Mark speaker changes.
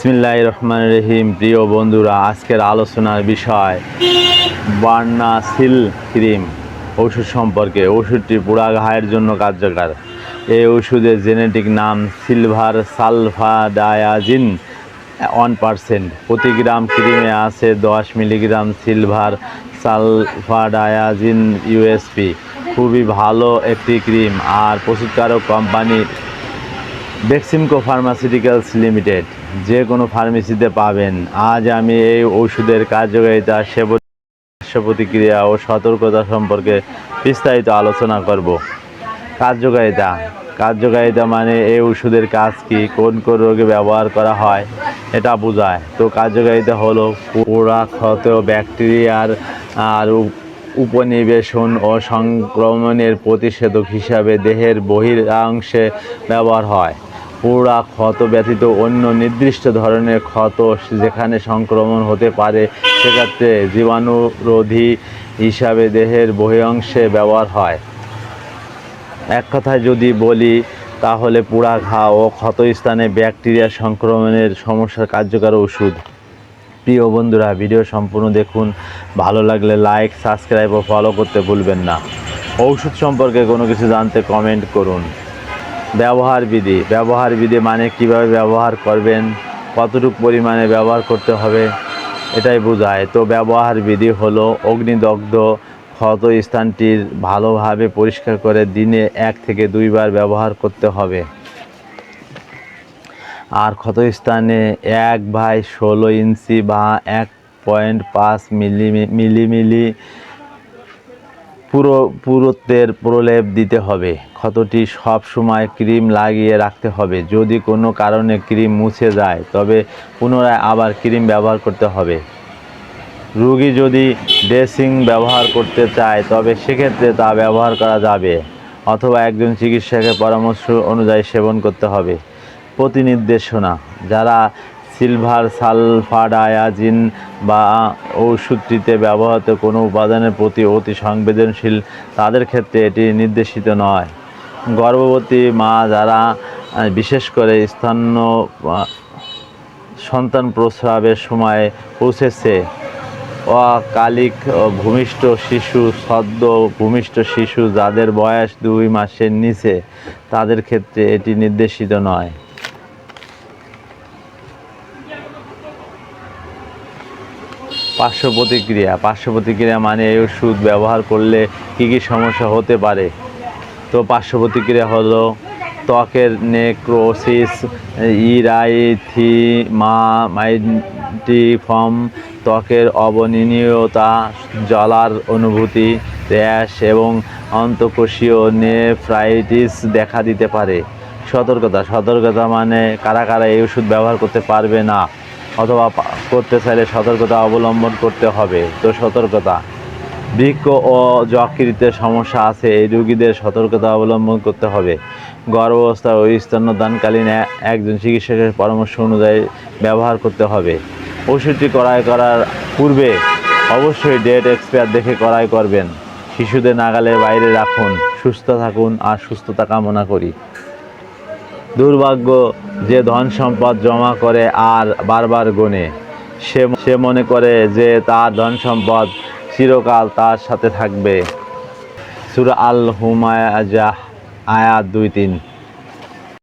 Speaker 1: বিসমিল্লাহ রহমান রহিম। প্রিয় বন্ধুরা, আজকের আলোচনার বিষয় বার্নাসিল ক্রিম, ওষুধ সম্পর্কে। ওষুধটি পুরা ঘায়ের জন্য কার্যকর। এই ওষুধের জেনেটিক নাম সিলভার সালফাডায়াজিন ওয়ান পারসেন্ট। প্রতি গ্রাম ক্রিমে আছে দশ মিলিগ্রাম সিলভার সালফাডায়াজিন ইউএসপি খুবই ভালো একটি ক্রিম। আর প্রস্তুতকারক কোম্পানি বেক্সিমকো ফার্মাসিউটিক্যালস লিমিটেড। যে কোনো ফার্মেসিতে পাবেন। আজ আমি এই ওষুধের কার্যকারিতা পার্শ্ব প্রতিক্রিয়া ও সতর্কতা সম্পর্কে বিস্তারিত আলোচনা করব। কার্যকারিতা। কার্যকারিতা মানে এই ওষুধের কাজ কি, কোন কোন রোগে ব্যবহার করা হয়, এটা বোঝায়। তো কার্যকারিতা হলো পোড়া, ক্ষত, ব্যাকটেরিয়ার, আর উপনিবেশন ও সংক্রমণের প্রতিষেধক হিসাবে দেহের বহিরাংশে ব্যবহার হয়। পুরা ক্ষত ব্যতীত অন্য নির্দিষ্ট ধরনের ক্ষত যেখানে সংক্রমণ হতে পারে, সেক্ষেত্রে জীবাণুরোধী হিসাবে দেহের বহিরাংশে ব্যবহার হয়। এক কথায় যদি বলি, তাহলে পুরা ঘা ও ক্ষতস্থানে ব্যাকটেরিয়া সংক্রমণের সমস্যার কার্যকর ওষুধ। প্রিয় বন্ধুরা, ভিডিও সম্পূর্ণ দেখুন। ভালো লাগলে লাইক, সাবস্ক্রাইব ও ফলো করতে ভুলবেন না। ঔষধ সম্পর্কে কোনো কিছু জানতে কমেন্ট করুন। ব্যবহার বিধি ব্যবহার বিধি মানে কীভাবে ব্যবহার করবেন, কতটুকু পরিমাণে ব্যবহার করতে হবে, এটাই বোঝায়। তো ব্যবহার বিধি হলো অগ্নিদগ্ধ ক্ষত স্থানটির ভালোভাবে পরিষ্কার করে দিনে এক থেকে দুইবার ব্যবহার করতে হবে। আর ক্ষতস্থানে এক বাই ষোলো ইঞ্চি বা এক পয়েন্ট পাঁচ মিলি মিলিমিলি পুরো পুরুত্বের প্রলেপ দিতে হবে। ক্ষতটি সব সময় ক্রিম লাগিয়ে রাখতে হবে। যদি কোনো কারণে ক্রিম মুছে যায়, তবে পুনরায় আবার ক্রিম ব্যবহার করতে হবে। রুগী যদি ড্রেসিং ব্যবহার করতে চায়, তবে সেক্ষেত্রে তা ব্যবহার করা যাবে। অথবা একজন চিকিৎসকের পরামর্শ অনুযায়ী সেবন করতে হবে। প্রতিনির্দেশনা, যারা সিলভার সালফাডায়াজিন বা ওষুধটিতে ব্যবহৃত কোনো উপাদানের প্রতি অতি সংবেদনশীল তাদের ক্ষেত্রে এটি নির্দেশিত নয়। গর্ভবতী মা যারা বিশেষ করে স্তন্য আহ, সন্তান প্রস্রাবের সময় পৌঁছেছে অকালিক ভূমিষ্ঠ শিশু সদ্য ভূমিষ্ঠ শিশু যাদের বয়স দুই মাসের নিচে তাদের ক্ষেত্রে এটি নির্দেশিত নয়। পার্শ্ব প্রতিক্রিয়া পার্শ্ব প্রতিক্রিয়া মানে এই ওষুধ ব্যবহার করলে কী কী সমস্যা হতে পারে? তো পার্শ্ব প্রতিক্রিয়া হলো ত্বকের নেক্রোসিস ইরাইথিমামাইটিফর্ম ত্বকের অবনীয়তা জলার অনুভূতি, র্যাশ এবং অন্তঃকোষীয় নেফ্রাইটিস দেখা দিতে পারে। সতর্কতা। সতর্কতা মানে কারা কারা এই ওষুধ ব্যবহার করতে পারবে না? অথবা করতে চাইলে সতর্কতা অবলম্বন করতে হবে। তো সতর্কতা। বৃক্ষ ও যকৃতে সমস্যা আছে, এই রোগীদের সতর্কতা অবলম্বন করতে হবে। গর্ভাবস্থা ও স্তন্যদানকালীন একজন চিকিৎসকের পরামর্শ অনুযায়ী ব্যবহার করতে হবে। ওষুধটি ক্রয় করার পূর্বে অবশ্যই ডেট এক্সপায়ার দেখে ক্রয় করবেন। শিশুদের নাগালের বাইরে রাখুন, সুস্থ থাকুন আর সুস্থতা কামনা করি। দুর্ভাগ্য যে ধন সম্পদ জমা করে আর বারবার গোনে সে সে মনে করে যে তার ধন সম্পদ চিরকাল তার সাথে থাকবে। সুরা আল হুমায়াজাহ আয়াত দুই তিন।